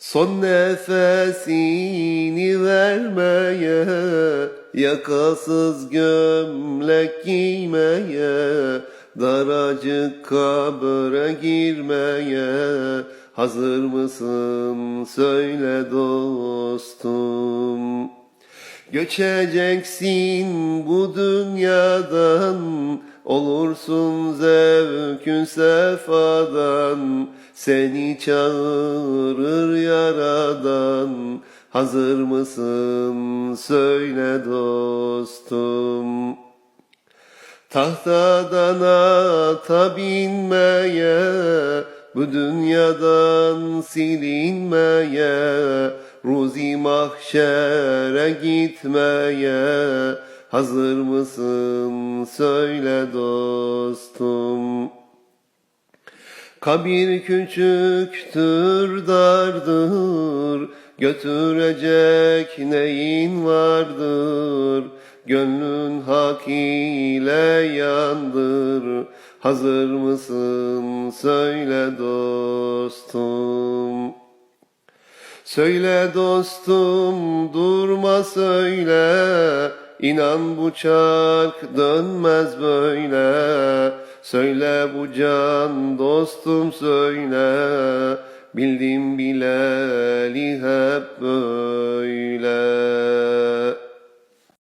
Son nefesini vermeye Yakasız gömlek giymeye Daracık kabre girmeye. Hazır mısın? Söyle dostum. Göçeceksin bu dünyadan Olursun zevkün sefadan. Seni çağırır Hazır mısın? Söyle dostum. Tahtadan ata binmeye Bu dünyadan silinmeye Ruzi mahşere gitmeye. Hazır mısın? Söyle dostum. Kabir küçüktür dardır Götürecek neyin vardır? Gönlün hak ile yandır. Hazır mısın? Söyle dostum. Söyle dostum durma söyle. İnan bu çark dönmez böyle. Söyle bu can dostum söyle Bildim bileli hep böyle